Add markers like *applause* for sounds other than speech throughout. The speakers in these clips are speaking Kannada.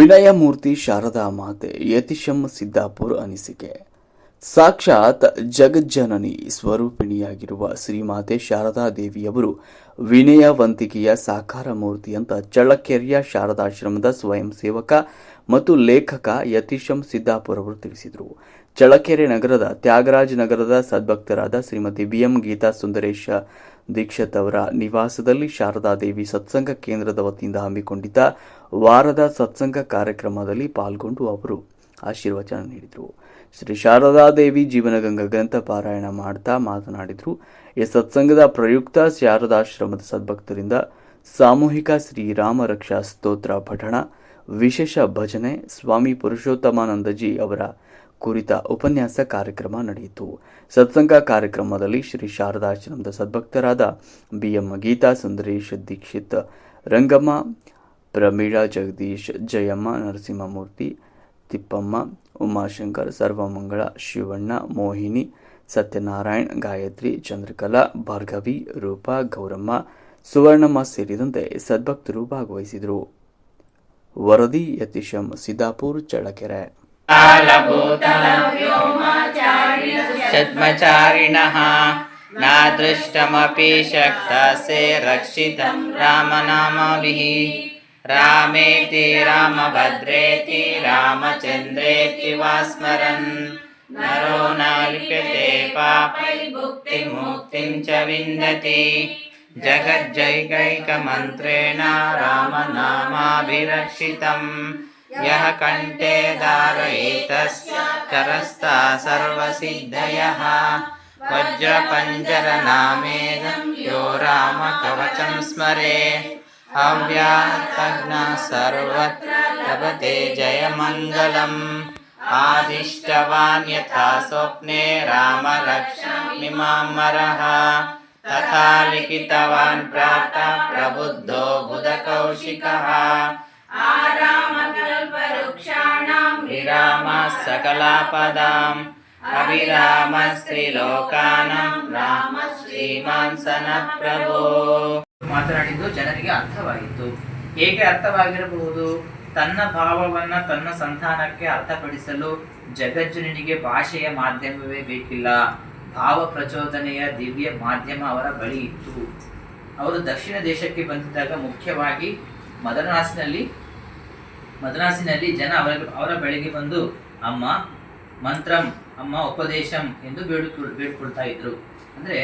ವಿನಯಮೂರ್ತಿ ಶಾರದಾ ಮಾತೆ ಯತಿಶಂ ಸಿದ್ದಾಪುರ್ ಅನಿಸಿಕೆ. ಸಾಕ್ಷಾತ್ ಜಗಜ್ಜನನಿ ಸ್ವರೂಪಿಣಿಯಾಗಿರುವ ಶ್ರೀಮಾತೆ ಶಾರದಾ ದೇವಿಯವರು ವಿನಯವಂತಿಕೆಯ ಸಾಕಾರ ಮೂರ್ತಿ ಅಂತ ಚಳ್ಳಕೆರೆಯ ಶಾರದಾಶ್ರಮದ ಸ್ವಯಂ ಸೇವಕ ಮತ್ತು ಲೇಖಕ ಯತೀಶಂ ಸಿದ್ದಾಪುರ್ ಅವರು ತಿಳಿಸಿದರು. ಚಳ್ಳಕೆರೆ ನಗರದ ತ್ಯಾಗರಾಜ ನಗರದ ಸದ್ಭಕ್ತರಾದ ಶ್ರೀಮತಿ ಬಿಎಂ ಗೀತಾ ಸುಂದರೇಶ ದೀಕ್ಷತ್ ಅವರ ನಿವಾಸದಲ್ಲಿ ಶಾರದಾ ದೇವಿ ಸತ್ಸಂಗ ಕೇಂದ್ರದ ವತಿಯಿಂದ ಹಮ್ಮಿಕೊಂಡಿದ್ದ ವಾರದ ಸತ್ಸಂಗ ಕಾರ್ಯಕ್ರಮದಲ್ಲಿ ಪಾಲ್ಗೊಂಡು ಅವರು ಆಶೀರ್ವಚನ ನೀಡಿದರು. ಶ್ರೀ ಶಾರದಾದೇವಿ ಜೀವನಗಂಗಾ ಗ್ರಂಥ ಪಾರಾಯಣ ಮಾಡ್ತಾ ಮಾತನಾಡಿದರು. ಈ ಸತ್ಸಂಗದ ಪ್ರಯುಕ್ತ ಶಾರದಾಶ್ರಮದ ಸದ್ಭಕ್ತರಿಂದ ಸಾಮೂಹಿಕ ಶ್ರೀರಾಮ ರಕ್ಷಾ ಸ್ತೋತ್ರ ಪಠಣ, ವಿಶೇಷ ಭಜನೆ, ಸ್ವಾಮಿ ಪುರುಷೋತ್ತಮಾನಂದಜಿ ಅವರ ಕುರಿತ ಉಪನ್ಯಾಸ ಕಾರ್ಯಕ್ರಮ ನಡೆಯಿತು. ಸತ್ಸಂಗ ಕಾರ್ಯಕ್ರಮದಲ್ಲಿ ಶ್ರೀ ಶಾರದಾಶ್ರಮದ ಸದ್ಭಕ್ತರಾದ ಬಿಎಂ ಗೀತಾ, ಸುಂದರೇಶ್ ದೀಕ್ಷಿತ್, ರಂಗಮ್ಮ, ಪ್ರಮೀಳಾ ಜಗದೀಶ್, ಜಯಮ್ಮ, ನರಸಿಂಹಮೂರ್ತಿ, ತಿಪ್ಪಮ್ಮ, ಉಮಾಶಂಕರ್, ಸರ್ವಮಂಗಳ, ಶಿವಣ್ಣ, ಮೋಹಿನಿ, ಸತ್ಯನಾರಾಯಣ್, ಗಾಯತ್ರಿ, ಚಂದ್ರಕಲಾ, ಭಾರ್ಗವಿ, ರೂಪಾ, ಗೌರಮ್ಮ, ಸುವರ್ಣಮ್ಮ ಸೇರಿದಂತೆ ಸದ್ಭಕ್ತರು ಭಾಗವಹಿಸಿದರು. ವರದಿ ಯತಿಶಂ, ಸಿದ್ದಾಪುರ್, ಚಳ್ಳಕೆರೆ. षद्मचारिणः नादृष्टमपि शक्तसे रक्षितं रामनामभिः रामेति रामभद्रेति रामचन्द्रेति वा स्मरन् नरो न लिप्यते पापैर्मुक्तिं च विन्दति जगज्जैकैकमन्त्रेण रामनामाभिरक्षितम् यः कण्ठे धारयेतस्य करस्ता सर्वसिद्धयः। वज्रपञ्जरनामेदं यो रामकवचं स्मरे। अव्यातज्ञः सर्वत्र लभते जयमङ्गलम्। आदिष्टवान् यथा स्वप्ने रामरक्षमिमामरः। तथा लिखितवान् प्राप्त प्रबुद्धो बुधकौशिकः विरामः सकलापदाम् ಅಭಿರಾಮಸ್ತ್ರೀಲೋಕಾನಂ ರಾಮ ಶ್ರೀಮಾನ್ ಸನ ಪ್ರಭೋ ಮಾತನಾಡಿದ್ದು ಜನರಿಗೆ ಅರ್ಥವಾಯಿತು ಹೇಗೆ ಅರ್ಥವಾಗಿರಬಹುದು ತನ್ನ ಭಾವವನ್ನ ತನ್ನ ಸಂತಾನಕ್ಕೆ ಅರ್ಥಪಡಿಸಲು ಜಗಜ್ಜನಿಗೆ ಭಾಷೆಯ ಮಾಧ್ಯಮವೇ ಬೇಕಿಲ್ಲ ಭಾವ ಪ್ರಚೋದನೆಯ ದಿವ್ಯ ಮಾಧ್ಯಮ ಅವರ ಬಳಿ ಇತ್ತು ಅವರು ದಕ್ಷಿಣ ದೇಶಕ್ಕೆ ಬಂದಿದ್ದಾಗ ಮುಖ್ಯವಾಗಿ ಮದನಾಸಿನಲ್ಲಿ ಮದನಾಸಿನಲ್ಲಿ ಜನ ಅವರ ಅವರ ಬಳಿಗೆ ಬಂದು, ಅಮ್ಮ, ಮಂತ್ರಂ, ಅಮ್ಮ, ಉಪದೇಶಂ ಎಂದು ಬೇಡಿಕೊ ಬೇಡ್ಕೊಳ್ತಾ ಇದ್ರು. ಅಂದ್ರೆ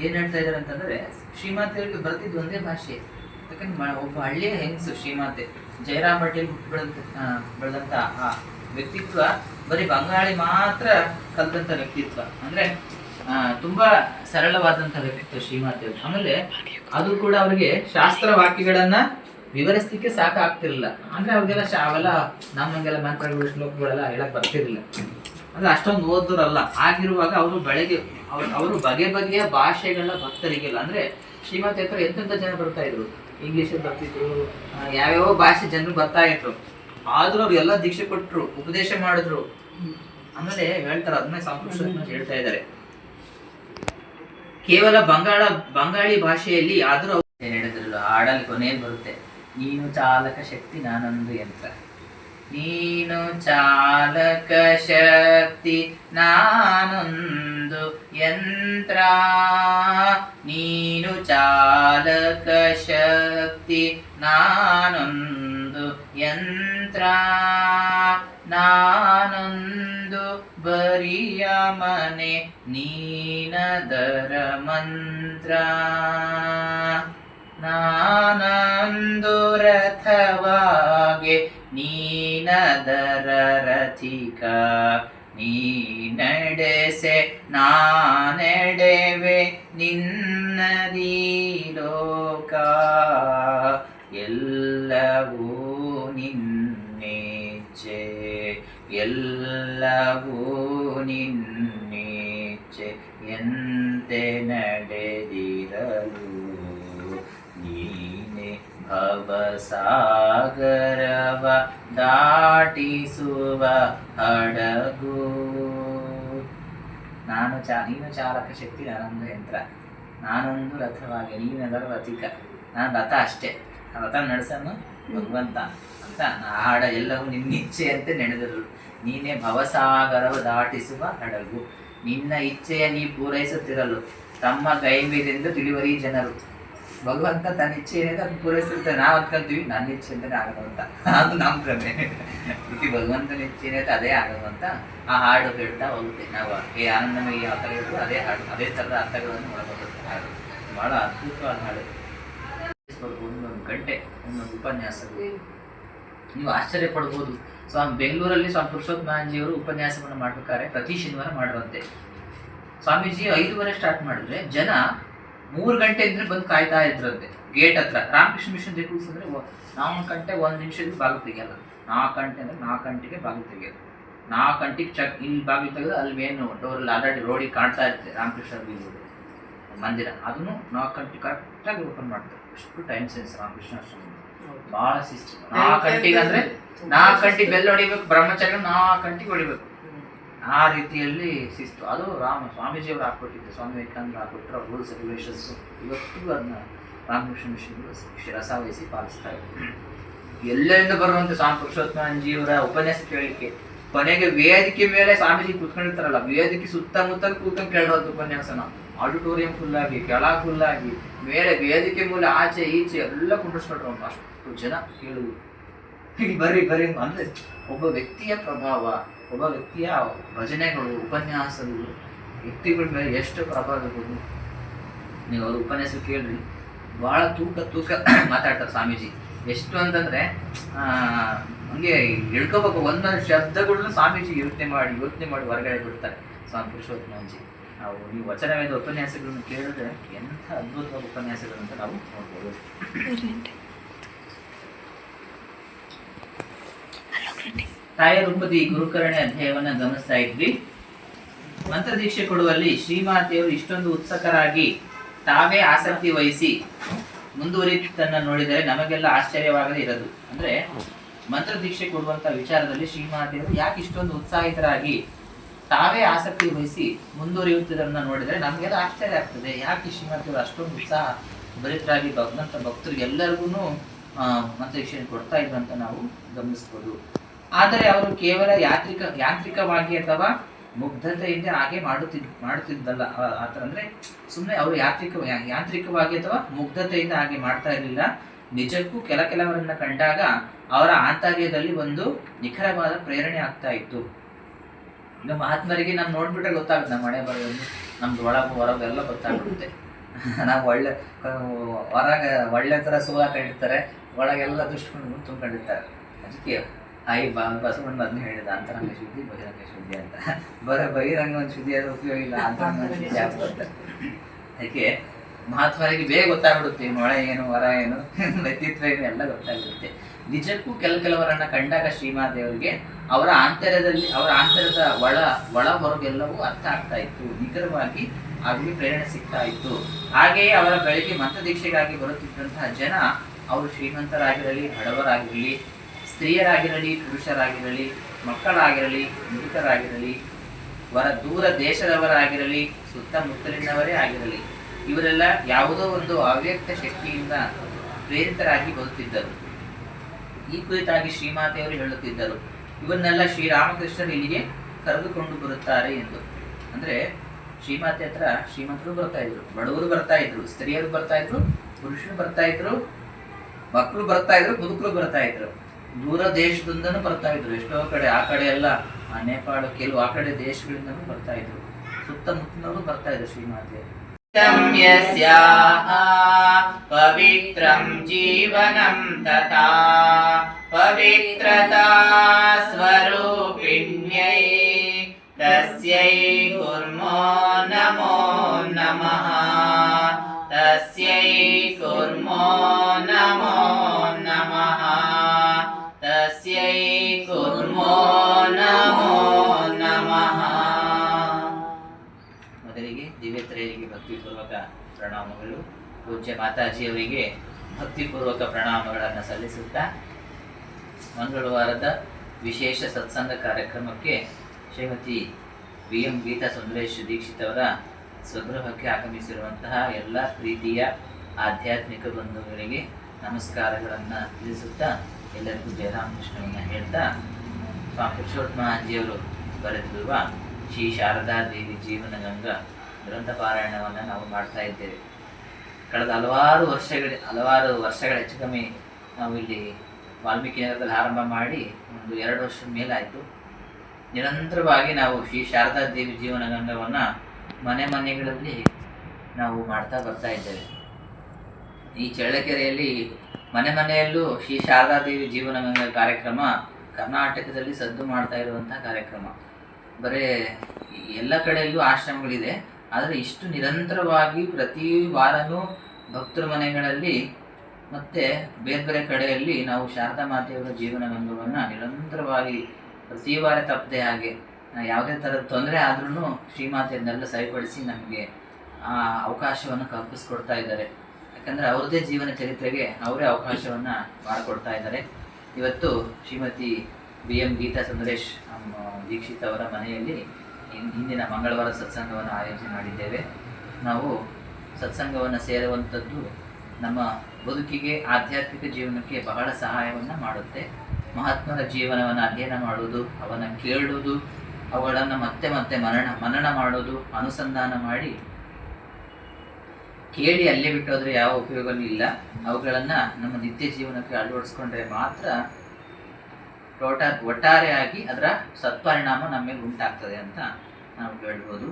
ಏನ್ ಹೇಳ್ತಾ ಇದಾರೆ ಅಂತಂದ್ರೆ ಶ್ರೀಮಾತೆಯವರಿಗೆ ಬರ್ತಿದ್ದು ಒಂದೇ ಭಾಷೆ. ಯಾಕಂದ್ರೆ ಒಬ್ಬ ಹಳ್ಳಿಯ ಹೆಂಗಸು ಶ್ರೀಮಾತೆ. ಜಯರಾಮ್ ಪಟೇಲ್ ಬೆಳೆದ ಬೆಳೆದಂತ ಆ ವ್ಯಕ್ತಿತ್ವ, ಬರೀ ಬಂಗಾಳಿ ಮಾತ್ರ ಕಲ್ತಂತ ವ್ಯಕ್ತಿತ್ವ. ಅಂದ್ರೆ ತುಂಬಾ ಸರಳವಾದಂತ ವ್ಯಕ್ತಿತ್ವ ಶ್ರೀಮಾತೆ ಆಮೇಲೆ ಅದು ಕೂಡ ಅವರಿಗೆ ಶಾಸ್ತ್ರ ವಾಕ್ಯಗಳನ್ನ ವಿವರಿಸ್ಲಿಕ್ಕೆ ಸಾಕಾಗ್ತಿರ್ಲಿಲ್ಲ. ಅಂದ್ರೆ ಅವ್ರಿಗೆಲ್ಲ ಅವೆಲ್ಲ ನಮ್ಮಂಗೆಲ್ಲ ಮಂತ್ರಗಳು, ಶ್ಲೋಕಗಳೆಲ್ಲ ಹೇಳಕ್ ಬರ್ತಿರ್ಲಿಲ್ಲ. ಅಂದ್ರೆ ಅಷ್ಟೊಂದು ಓದೋರಲ್ಲ ಆಗಿರುವಾಗ ಅವರು ಬೆಳಗ್ಗೆ, ಅವ್ರು ಬಗೆ ಬಗೆಯ ಭಾಷೆಗಳ ಭಕ್ತರಿಗೆಲ್ಲ. ಅಂದ್ರೆ ಶ್ರೀಮಂತ ಹತ್ರ ಎಂತೆಂಥ ಜನ ಬರ್ತಾ ಇದ್ರು? ಇಂಗ್ಲಿಷ್ ಬರ್ತಿದ್ರು ಯಾವ್ಯಾವ ಭಾಷೆ ಜನರು ಬರ್ತಾ ಇದ್ರು. ಆದ್ರೂ ಅವ್ರು ಎಲ್ಲ ದೀಕ್ಷೆ ಕೊಟ್ರು, ಉಪದೇಶ ಮಾಡಿದ್ರು. ಆಮೇಲೆ ಹೇಳ್ತಾರೆ, ಅದನ್ನೇ ಸಂಸ್ಕೃತ ಹೇಳ್ತಾ ಇದ್ದಾರೆ. ಕೇವಲ ಬಂಗಾಳ, ಬಂಗಾಳಿ ಭಾಷೆಯಲ್ಲಿ ಆದ್ರೂ ಹೇಳಿದ್ರಲ್ಲ ಹಾಡಲ್ಲಿ ಕೊನೆಯಲ್ಲಿ ಬರುತ್ತೆ. ನೀನು ಚಾಲಕ ಶಕ್ತಿ ನಾನೊಂದು ಯಂತ್ರ. ನೀನು ಚಾಲಕ ಶಕ್ತಿ ನಾನೊಂದು ಯಂತ್ರ. ನೀನು ಚಾಲಕ ಶಕ್ತಿ ನಾನೊಂದು ಯಂತ್ರ. ನಾನೊಂದು ಬರಿಯ ಮನೆ ನೀನದರ ಮಂತ್ರ. ನಾನಂದು ರಥವಾಗೆ ನೀನದರ ರಥಿಕ ನೀ ನಡೆಸೆ ನಾನೆಡೆವೆ ನಿನ್ನದೀ ಲೋಕ. ಎಲ್ಲವೂ ನಿನ್ನೇಚೆ ಎಲ್ಲವೂ ನಿನ್ನೇಚೆ. ಎಂತೆ ನಡೆದಿರಲು? ಭವಸಾಗರವ ದಾಟಿಸುವ ಹಡಗು. ನಾನು ಚಾ, ನೀನು ಚಾಲಕ ಶಕ್ತಿ, ನಾನೊಂದು ಯಂತ್ರ. ನಾನೊಂದು ರಥವಾಗಿ ನೀನದರ ರಥಿಕ. ನಾನು ರಥ ಅಷ್ಟೇ. ರಥ ನಡೆಸನು ಭಗವಂತ. ಅಂತ ಹಾಡ ಎಲ್ಲವೂ ನಿನ್ನಿಚ್ಛೆಯಂತೆ ನಡೆದರು ನೀನೇ ಭವಸಾಗರವ ದಾಟಿಸುವ ಹಡಗು. ನಿನ್ನ ಇಚ್ಛೆಯ ನೀ ಪೂರೈಸುತ್ತಿರಲು ತಮ್ಮ ಗೈಮ್ಯದಿಂದ ತಿಳಿವರಿ ಜನರು. ಭಗವಂತ ತನ್ನ ಇಚ್ಛೆ ಏನಿದೆ ಅದು ಪೂರೈಸಿರ್ತಾನೆ ನಾವು ಅನ್ಕೊಂತೀವಿ ನನ್ನ ಇಚ್ಛೆ ಅಂತಾನೆ ಆಗೋದು ಅಂತ. ಅದು ನಮ್ಮ ಭ್ರಮೆ. ಪ್ರತಿ ಭಗವಂತನ ಇಚ್ಛೆ ಏನಿದೆ ಅದೇ ಆಗೋದು ಅಂತ ಆ ಹಾಡು ಹೇಳ್ತಾ ಹೋಗುತ್ತೆ. ನಾವು ಈ ಆನಂದಮಯ ಯಾವ ಥರ ಅದೇ ಹಾಡು, ಅದೇ ಥರದ ಅರ್ಥಗಳನ್ನು ಒಳಗೊಂಡಿರುತ್ತೆ ಹಾಡು. ಭಾಳ ಅದ್ಭುತವಾದ ಹಾಡು. ಒಂದೊಂದು ಗಂಟೆ, ಒಂದೊಂದು ಉಪನ್ಯಾಸ. ನೀವು ಆಶ್ಚರ್ಯ ಪಡ್ಬೋದು. ಸ್ವಾಮಿ, ಬೆಂಗಳೂರಲ್ಲಿ ಸ್ವಾಮಿ ಅವರು ಉಪನ್ಯಾಸವನ್ನು ಮಾಡ್ಬೇಕಾದ್ರೆ ಪ್ರತಿ ಶನಿವಾರ ಮಾಡುವಂತೆ. ಸ್ವಾಮೀಜಿ ಐದುವರೆ ಸ್ಟಾರ್ಟ್ ಮಾಡಿದ್ರೆ ಜನ ಮೂರು ಗಂಟೆ ಇದ್ರೆ ಬಂದು ಕಾಯ್ತಾ ಇದ್ರಂತೆ. ಗೇಟ್ ಹತ್ರ. ರಾಮಕೃಷ್ಣ ಮಿಷನ್ ರೂಲ್ಸ್ ಅಂದ್ರೆ ನಾಲ್ಕು ಗಂಟೆ ಒಂದು ನಿಮಿಷದ ಬಾಗಿಲು ತೆಗಿಯಲ್ಲ. ನಾಲ್ಕು ಗಂಟೆ ಅಂದ್ರೆ ನಾಲ್ಕು ಗಂಟೆಗೆ ಬಾಗಿಲು ತೆಗಿಯೋದು. ನಾಲ್ಕು ಗಂಟೆಗೆ ಚಕ್ ಇಲ್ಲಿ ಬಾಗಿಲು ತೆಗೆದು ಅಲ್ಲಿ ಮೇನ್ ಡೋರಲ್ಲಿ ಆಲ್ರೆಡಿ ರೋಡಿಗೆ ಕಾಣ್ತಾ ಇರುತ್ತೆ ರಾಮಕೃಷ್ಣ ಮಂದಿರ. ಅದನ್ನು ನಾಲ್ಕು ಗಂಟೆ ಕರೆಕ್ಟಾಗಿ ಓಪನ್ ಮಾಡ್ತಾರೆ. ಅಷ್ಟು ಟೈಮ್ ಸೆನ್ಸ್ ರಾಮಕೃಷ್ಣ ಆಶ್ರಮ ಭಾಳ ಸಿಸ್ಟಮ್ ನಾಲ್ಕು ಗಂಟೆಗೆ ಅಂದ್ರೆ ನಾಲ್ಕು ಗಂಟೆಗೆ ಬೆಲ್ ಹೊಡಿಬೇಕು ಬ್ರಹ್ಮಚಾರ್ಯ ನಾಲ್ಕು ಗಂಟೆಗೆ ಹೊಡಿಬೇಕು. ಆ ರೀತಿಯಲ್ಲಿ ಶಿಸ್ತು. ಅದು ರಾಮ, ಸ್ವಾಮೀಜಿಯವರು ಹಾಕ್ಬಿಟ್ಟಿದ್ದು ಸ್ವಾಮಿ ವಿವೇಕಾನಂದ ಹಾಕ್ಬಿಟ್ರೆ ರೂಲ್ಸ್ ರೆಗ್ಯುಲೇಷನ್ಸ್ ಇವತ್ತಿಗೂ ಅದನ್ನ ರಾಮಕೃಷ್ಣ ಮಿಷನ್ಗಳು ಶಿರಸಾವಹಿಸಿ ಪಾಲಿಸ್ತಾ ಇದ್ದಾರೆ. ಎಲ್ಲೆಂದ ಬರುವಂತ ಸ್ವಾಮಿ ಪುರುಷೋತ್ತಮಜಿಯವರ ಉಪನ್ಯಾಸ ಕೇಳಲಿಕ್ಕೆ. ಕೊನೆಗೆ ವೇದಿಕೆ ಮೇಲೆ ಸ್ವಾಮೀಜಿ ಕೂತ್ಕೊಂಡಿರ್ತಾರಲ್ಲ, ವೇದಿಕೆ ಸುತ್ತಮುತ್ತ ಕೂತ್ಕೊಂಡು ಕೇಳೋದು ಉಪನ್ಯಾಸನ ಆಡಿಟೋರಿಯಂ ಫುಲ್ ಆಗಿ ಕೆಳ ಫುಲ್ ಆಗಿ, ಮೇಲೆ ವೇದಿಕೆ ಮೂಲೆ ಆಚೆ, ಈಚೆ ಎಲ್ಲ ಕುಂಡಿಸ್ಕೊಂಡ್ರು ಅಷ್ಟು ಜನ ಕೇಳುವುದು. ಬರ್ರಿ ಬರ್ರಿ ಅಂದ್ರೆ, ಒಬ್ಬ ವ್ಯಕ್ತಿಯ ಪ್ರಭಾವ ಒಬ್ಬ ವ್ಯಕ್ತಿಯ ಭಜನೆಗಳು ಉಪನ್ಯಾಸಗಳು ವ್ಯಕ್ತಿಗಳ ಮೇಲೆ ಎಷ್ಟು ಪ್ರಭಾವ ಇರ್ಬೋದು ನೀವು ಅವ್ರ ಉಪನ್ಯಾಸ ಕೇಳ್ರಿ. ಭಾಳ ತೂಕ ತೂಕ *coughs* ಮಾತಾಡ್ತಾರೆ ಸ್ವಾಮೀಜಿ. ಎಷ್ಟು ಅಂತಂದ್ರೆ ಹಂಗೆ ಹೇಳ್ಕೋಬೇಕು. ಒಂದೊಂದು ಶಬ್ದಗಳನ್ನ ಸ್ವಾಮೀಜಿ ಯೋಚನೆ ಮಾಡಿ ಯೋಚನೆ ಮಾಡಿ ಹೊರಗಡೆ ಬಿಡ್ತಾರೆ ಸ್ವಾಮಿ ಪುರುಷೋತ್ತಮಜಿ ನಾವು ನೀವು ವಚನವೇದ ಉಪನ್ಯಾಸಗಳನ್ನು ಕೇಳಿದ್ರೆ ಎಂಥ ಅದ್ಭುತವಾದ ಉಪನ್ಯಾಸಗಳು ಅಂತ ನಾವು ನೋಡ್ಬೋದು. *coughs* ತಾಯ ರೂಪದಿ ಗುರುಕರಣೆ ಅಧ್ಯಾಯವನ್ನು ಗಮನಿಸ್ತಾ ಇದ್ವಿ. ಮಂತ್ರ ದೀಕ್ಷೆ ಕೊಡುವಲ್ಲಿ ಶ್ರೀಮಾತೆಯವರು ಇಷ್ಟೊಂದು ಉತ್ಸುಕರಾಗಿ ತಾವೇ ಆಸಕ್ತಿ ವಹಿಸಿ ಮುಂದುವರಿತನ್ನ ನೋಡಿದರೆ ನಮಗೆಲ್ಲ ಆಶ್ಚರ್ಯವಾಗದೇ ಇರೋದು. ಅಂದ್ರೆ ಮಂತ್ರ ದೀಕ್ಷೆ ಕೊಡುವಂತ ವಿಚಾರದಲ್ಲಿ ಶ್ರೀಮಾತೆಯವರು ಯಾಕೆ ಇಷ್ಟೊಂದು ಉತ್ಸಾಹಿತರಾಗಿ ತಾವೇ ಆಸಕ್ತಿ ವಹಿಸಿ ಮುಂದುವರಿಯುತ್ತಿದ್ದನ್ನ ನೋಡಿದರೆ ನಮಗೆಲ್ಲ ಆಶ್ಚರ್ಯ ಆಗ್ತದೆ. ಯಾಕೆ ಶ್ರೀಮಾತೆಯವರು ಅಷ್ಟೊಂದು ಉತ್ಸಾಹ ಭರಿತರಾಗಿ ಭಗವಂತ ಭಕ್ತರಿಗೆಲ್ಲರಿಗೂ ಮಂತ್ರ ದೀಕ್ಷೆಯನ್ನು ಕೊಡ್ತಾ ಇದ್ದಂತ ನಾವು ಗಮನಿಸ್ಬೋದು. ಆದರೆ ಅವರು ಕೇವಲ ಯಾಂತ್ರಿಕ, ಯಾಂತ್ರಿಕವಾಗಿ ಅಥವಾ ಮುಗ್ಧತೆಯಿಂದ ಹಾಗೆ ಮಾಡುತ್ತಿದ್, ಮಾಡುತ್ತಿದ್ದಲ್ಲ. ಆ- ಥರ ಅಂದ್ರೆ ಸುಮ್ಮನೆ ಅವರು ಯಾಂತ್ರಿಕ ಯಾಂತ್ರಿಕವಾಗಿ ಅಥವಾ ಮುಗ್ಧತೆಯಿಂದ ಹಾಗೆ ಮಾಡ್ತಾ ಇರಲಿಲ್ಲ. ನಿಜಕ್ಕೂ ಕೆಲ ಕೆಲವರನ್ನ ಕಂಡಾಗ ಅವರ ಆಂತರ್ಯದಲ್ಲಿ ಒಂದು ನಿಖರವಾದ ಪ್ರೇರಣೆ ಆಗ್ತಾ ಇತ್ತು. ಈಗ ಮಹಾತ್ಮರಿಗೆ ನಾವು ನೋಡ್ಬಿಟ್ರೆ ಗೊತ್ತಾಗುತ್ತೆ, ನಮ್ಮ ಮನೆ ಬರೋದು ನಮ್ದು ಒಳಗು ಹೊರಗು ಎಲ್ಲ ಗೊತ್ತಾಗ್ಬಿಡುತ್ತೆ *laughs* ನಾವು ಒಳ್ಳೆ, ಹೊರಗೆ ಒಳ್ಳೆ ಥರ ಕಂಡಿರ್ತಾರೆ ಒಳಗೆಲ್ಲ ದುಷ್ಕೊಂಡು ತುಂಬಿಕೊಂಡಿರ್ತಾರೆ. ಅದಕ್ಕೆ ಐ ಬಾ ಬಸವಣ್ಣ ಅದನ್ನ ಹೇಳಿದ ಅಂತರಂಗ ಶುದ್ಧಿ ಬಹಿರಂಗ ಶುದ್ಧಿ ಅಂತ. ಬರ ಬಹಿರಂಗ ಒಂದು ಶುದ್ಧಿ ಆದ್ರೆ ಉಪಯೋಗ ಇಲ್ಲ ಅಂತರಂಗ ಶುದ್ಧಿ ಆಗ್ಬಿಡುತ್ತೆ ಅದಕ್ಕೆ ಮಹಾತ್ಮರಿಗೆ ಬೇಗ ಗೊತ್ತಾಗ್ಬಿಡುತ್ತೆ ಮೊಳೆ ಏನು ಹೊರ ಏನು ವ್ಯಕ್ತಿತ್ವ ಏನು ಎಲ್ಲ ಗೊತ್ತಾಗಿರುತ್ತೆ ನಿಜಕ್ಕೂ ಕೆಲ ಕೆಲವರನ್ನ ಕಂಡಾಗ ಶ್ರೀಮಾದೇವರಿಗೆ ಅವರ ಆಂತರ್ಯದಲ್ಲಿ ಅವರ ಆಂತರ್ಯದ ಒಳ ಒಳ ಹೊರಗೆಲ್ಲವೂ ಅರ್ಥ ಆಗ್ತಾ ಇತ್ತು ನಿಖರವಾಗಿ ಅವರಿಗೆ ಪ್ರೇರಣೆ ಸಿಗ್ತಾ ಇತ್ತು. ಹಾಗೆಯೇ ಅವರ ಬೆಳಗ್ಗೆ ಮತ ದೀಕ್ಷೆಗಾಗಿ ಬರುತ್ತಿದ್ದಂತಹ ಜನ ಅವರು ಶ್ರೀಮಂತರಾಗಿರಲಿ ಬಡವರಾಗಿರಲಿ ಸ್ತ್ರೀಯರಾಗಿರಲಿ, ಪುರುಷರಾಗಿರಲಿ, ಮಕ್ಕಳಾಗಿರಲಿ, ಮೃತರಾಗಿರಲಿ, ವರ ದೂರ ದೇಶದವರಾಗಿರಲಿ, ಸುತ್ತಮುತ್ತಲಿನವರೇ ಆಗಿರಲಿ, ಇವರೆಲ್ಲ ಯಾವುದೋ ಒಂದು ಅವ್ಯಕ್ತ ಶಕ್ತಿಯಿಂದ ಪ್ರೇರಿತರಾಗಿ ಬರುತ್ತಿದ್ದರು ಈ ಕುರಿತಾಗಿ ಶ್ರೀಮಾತೆಯವರು ಹೇಳುತ್ತಿದ್ದರು, ಇವನ್ನೆಲ್ಲ ಶ್ರೀರಾಮಕೃಷ್ಣರು ಇಲ್ಲಿಗೆ ಕರೆದುಕೊಂಡು ಬರುತ್ತಾರೆ ಎಂದು. ಅಂದ್ರೆ ಶ್ರೀಮಾತೆ ಹತ್ರ ಶ್ರೀಮಂತರು ಬರ್ತಾ ಇದ್ರು, ಬಡವರು ಬರ್ತಾ ಇದ್ರು, ಸ್ತ್ರೀಯರು ಬರ್ತಾ ಇದ್ರು, ಪುರುಷರು ಬರ್ತಾ ಇದ್ರು, ಮಕ್ಕಳು ಬರ್ತಾ ಇದ್ರು, ಮುದುಕರು ಬರ್ತಾ ಇದ್ರು. ದೂರ ದೇಶದಿಂದನೂ ಬರ್ತಾ ಇದ್ರು. ಎಷ್ಟೋ ಕಡೆ ಆ ಕಡೆ ಎಲ್ಲ, ಆ ನೇಪಾಳ, ಕೆಲವು ಆ ಕಡೆ ದೇಶಗಳಿಂದನೂ ಬರ್ತಾ ಇದ್ರು. ಸುತ್ತಮುತ್ತಲವರು ಬರ್ತಾ ಇದ್ರು ಶ್ರೀಮಾತೆ. ಪವಿತ್ರಂ ಜೀವನಂ ತಥಾ. ಪವಿತ್ರತಾ ಸ್ವರೂಪಿಣ್ಯೈ, ತಸ್ಯೈ ಕುರ್ಮೋ ನಮೋ ನಮಃ. ತಸ್ಯೈ ಕುರ್ಮೋ ಪೂಜ್ಯ ಮಾತಾಜಿಯವರಿಗೆ ಭಕ್ತಿಪೂರ್ವಕ ಪ್ರಣಾಮಗಳನ್ನು ಸಲ್ಲಿಸುತ್ತಾ ಮಂಗಳವಾರದ ವಿಶೇಷ ಸತ್ಸಂಗ ಕಾರ್ಯಕ್ರಮಕ್ಕೆ ಶ್ರೀಮತಿ ವಿ ಎಂ ಗೀತಾ ಸುಂದರೇಶ್ ದೀಕ್ಷಿತ್ ಅವರ ಸ್ವಗೃಹಕ್ಕೆ ಆಗಮಿಸಿರುವಂತಹ ಎಲ್ಲ ಪ್ರೀತಿಯ ಆಧ್ಯಾತ್ಮಿಕ ಬಂಧುಗಳಿಗೆ ನಮಸ್ಕಾರಗಳನ್ನು ತಿಳಿಸುತ್ತಾ ಎಲ್ಲರಿಗೂ ಜಯರಾಮಕೃಷ್ಣವನ್ನು ಹೇಳ್ತಾ ಸ್ವಾಮಿ ಪುರುಷೋತ್ತಮ ಅಜ್ಜಿಯವರು ಬರೆದಿರುವ ಶ್ರೀ ಶಾರದಾ ದೇವಿ ಜೀವನ ಗಂಗಾ ಗ್ರಂಥ ಪಾರಾಯಣವನ್ನು ನಾವು ಮಾಡ್ತಾ ಇದ್ದೇವೆ. ಕಳೆದ ಹಲವಾರು ವರ್ಷಗಳ ಹಲವಾರು ವರ್ಷಗಳ ಹೆಚ್ಚು ಕಮ್ಮಿ ನಾವು ಇಲ್ಲಿ ವಾಲ್ಮೀಕಿ ನಗರದಲ್ಲಿ ಆರಂಭ ಮಾಡಿ ಒಂದು ಎರಡು ವರ್ಷ ಮೇಲಾಯಿತು. ನಿರಂತರವಾಗಿ ನಾವು ಶ್ರೀ ಶಾರದಾ ದೇವಿ ಜೀವನ ಗಂಗವನ್ನು ಮನೆ ಮನೆಗಳಲ್ಲಿ ನಾವು ಮಾಡ್ತಾ ಬರ್ತಾ ಇದ್ದೇವೆ. ಈ ಚಳ್ಳಕೆರೆಯಲ್ಲಿ ಮನೆ ಮನೆಯಲ್ಲೂ ಶ್ರೀ ಶಾರದಾ ದೇವಿ ಜೀವನ ಗಂಗಾ ಕಾರ್ಯಕ್ರಮ ಕರ್ನಾಟಕದಲ್ಲಿ ಸದ್ದು ಮಾಡ್ತಾ ಇರುವಂಥ ಕಾರ್ಯಕ್ರಮ. ಬರೇ ಎಲ್ಲ ಕಡೆಯಲ್ಲೂ ಆಶ್ರಮಗಳಿದೆ. ಆದರೆ ಇಷ್ಟು ನಿರಂತರವಾಗಿ ಪ್ರತಿ ವಾರನೂ ಭಕ್ತರ ಮನೆಗಳಲ್ಲಿ ಮತ್ತೆ ಬೇರೆ ಬೇರೆ ಕಡೆಯಲ್ಲಿ ನಾವು ಶಾರದಾ ಮಾತೆಯವರ ಜೀವನ ಬಂಧುವನ್ನು ನಿರಂತರವಾಗಿ ಪ್ರತಿ ವಾರ ತಪ್ಪದೆ ಹಾಗೆ ಯಾವುದೇ ಥರದ ತೊಂದರೆ ಆದ್ರೂ ಶ್ರೀಮಾತೆಯನ್ನೆಲ್ಲ ಸರಿಪಡಿಸಿ ನಮಗೆ ಆ ಅವಕಾಶವನ್ನು ಕಲ್ಪಿಸ್ಕೊಡ್ತಾ ಇದ್ದಾರೆ. ಯಾಕಂದರೆ ಅವ್ರದ್ದೇ ಜೀವನ ಚರಿತ್ರೆಗೆ ಅವರೇ ಅವಕಾಶವನ್ನು ಮಾಡಿಕೊಡ್ತಾ ಇದ್ದಾರೆ. ಇವತ್ತು ಶ್ರೀಮತಿ ಬಿ ಎಂ ಗೀತಾ ಸುಂದರೇಶ್ ದೀಕ್ಷಿತ್ ಅವರ ಮನೆಯಲ್ಲಿ ಇಂದಿನ ಮಂಗಳವಾರ ಸತ್ಸಂಗವನ್ನು ಆಯೋಜನೆ ಮಾಡಿದ್ದೇವೆ. ನಾವು ಸತ್ಸಂಗವನ್ನು ಸೇರುವಂಥದ್ದು ನಮ್ಮ ಬದುಕಿಗೆ, ಆಧ್ಯಾತ್ಮಿಕ ಜೀವನಕ್ಕೆ ಬಹಳ ಸಹಾಯವನ್ನು ಮಾಡುತ್ತೆ. ಮಹಾತ್ಮರ ಜೀವನವನ್ನು ಅಧ್ಯಯನ ಮಾಡುವುದು ಅವನ ಕೇಳುವುದು, ಅವುಗಳನ್ನು ಮತ್ತೆ ಮತ್ತೆ ಮರಣ, ಮನನ ಮಾಡೋದು ಅನುಸಂಧಾನ ಮಾಡಿ ಕೇಳಿ ಅಲ್ಲೇ ಬಿಟ್ಟೋದ್ರೆ ಯಾವ ಉಪಯೋಗವೂ ಇಲ್ಲ. ಅವುಗಳನ್ನು ನಮ್ಮ ನಿತ್ಯ ಜೀವನಕ್ಕೆ ಅಳವಡಿಸ್ಕೊಂಡ್ರೆ ಮಾತ್ರ ಟೋಟ ಒಟ್ಟಾರೆಯಾಗಿ ಅದರ ಸತ್ಪರಿಣಾಮ ನಮ್ಮ ಮೇಲೆ ಉಂಟಾಗ್ತದೆ ಅಂತ ನಾವು ಹೇಳ್ಬೋದು.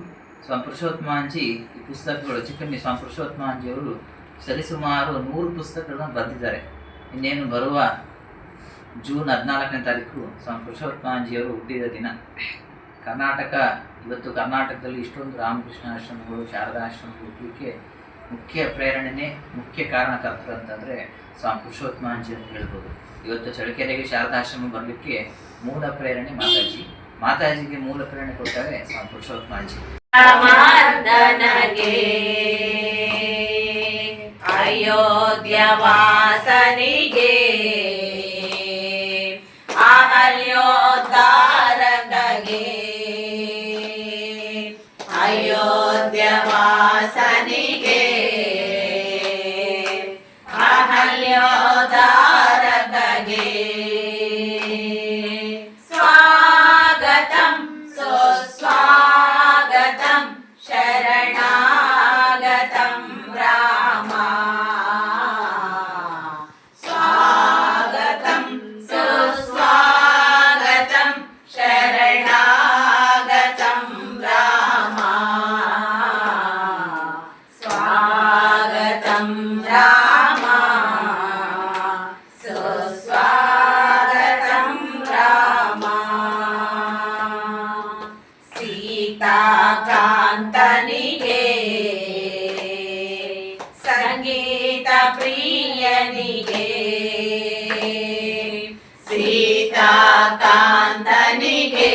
ಸ್ವಾಮಿ ಪುರುಷೋತ್ಮಾಂಜಿ ಈ ಪುಸ್ತಕಗಳು ಚಿಕ್ಕಮ್ಮಿ ಸ್ವಾಮಿ ಪುರುಷೋತ್ಮಾಂಜಿ ಅವರು ಸರಿಸುಮಾರು ನೂರು ಪುಸ್ತಕಗಳನ್ನು ಬರೆದಿದ್ದಾರೆ. ಇನ್ನೇನು ಬರುವ ಜೂನ್ ಹದಿನಾಲ್ಕನೇ ತಾರೀಕು ಸ್ವಾಮಿ ಪುರುಷೋತ್ತಮಾಂಜಿಯವರು ಹುಟ್ಟಿದ ದಿನ. ಕರ್ನಾಟಕ, ಇವತ್ತು ಕರ್ನಾಟಕದಲ್ಲಿ ಇಷ್ಟೊಂದು ರಾಮಕೃಷ್ಣ ಆಶ್ರಮಗಳು, ಶಾರದಾ ಆಶ್ರಮಗಳು ಹುಟ್ಟಲಿಕ್ಕೆ ಮುಖ್ಯ ಪ್ರೇರಣೆನೇ ಮುಖ್ಯ ಕಾರಣಕರ್ತರು ಅಂತಂದರೆ ಸ್ವಾಮಿ ಪುರುಷೋತ್ತಮಾಂಜಿ ಅಂತ ಹೇಳ್ಬೋದು. ಇವತ್ತು ಚಳ್ಳಕೆರೆಗೆ ಶಾರದಾಶ್ರಮ ಬರಲಿಕ್ಕೆ ಮೂಲ ಪ್ರೇರಣೆ ಮಾತಾಜಿ. ಮಾತಾಜಿಗೆ ಮೂಲ ಪ್ರೇರಣೆ ಕೊಟ್ಟರೆ ಸ್ವಾಮಿ ಪುರುಷೋತ್ತಮಾಂಜಿ ಅಯೋಧ್ಯ ಕಾಂತನಿಗೆ ಸಂಗೀತ ಪ್ರಿಯನಿಗೆ ಸೀತಾ ಕಾಂತನಿಗೆ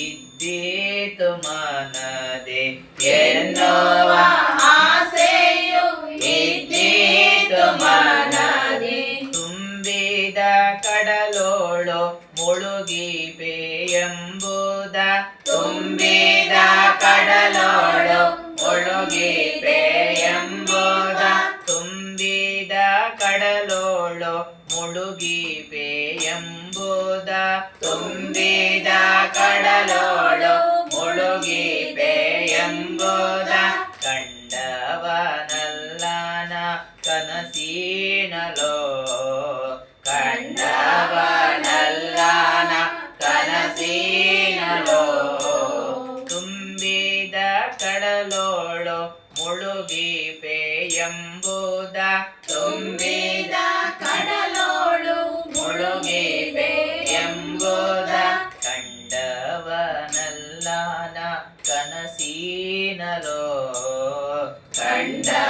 ಇದ್ದೀತು ಮನದೆ ಎನ್ನುವ ಆಸೆಯು ಇದ್ದೀತು ಮನದೆ. ತುಂಬಿದ ಕಡಲೋಳು ಮುಳುಗಿಪೆಯಂಬುದ ತುಂಬಿದ ಕಡಲೋಳು ಮುಳುಗಿಪೆಯಂಬುದ ತುಂಬಿದ ಕಡಲೋಳು ಮುಳುಗಿಪೆಯಂಬುದ ತುಂಬ కడలో కుండలో కండా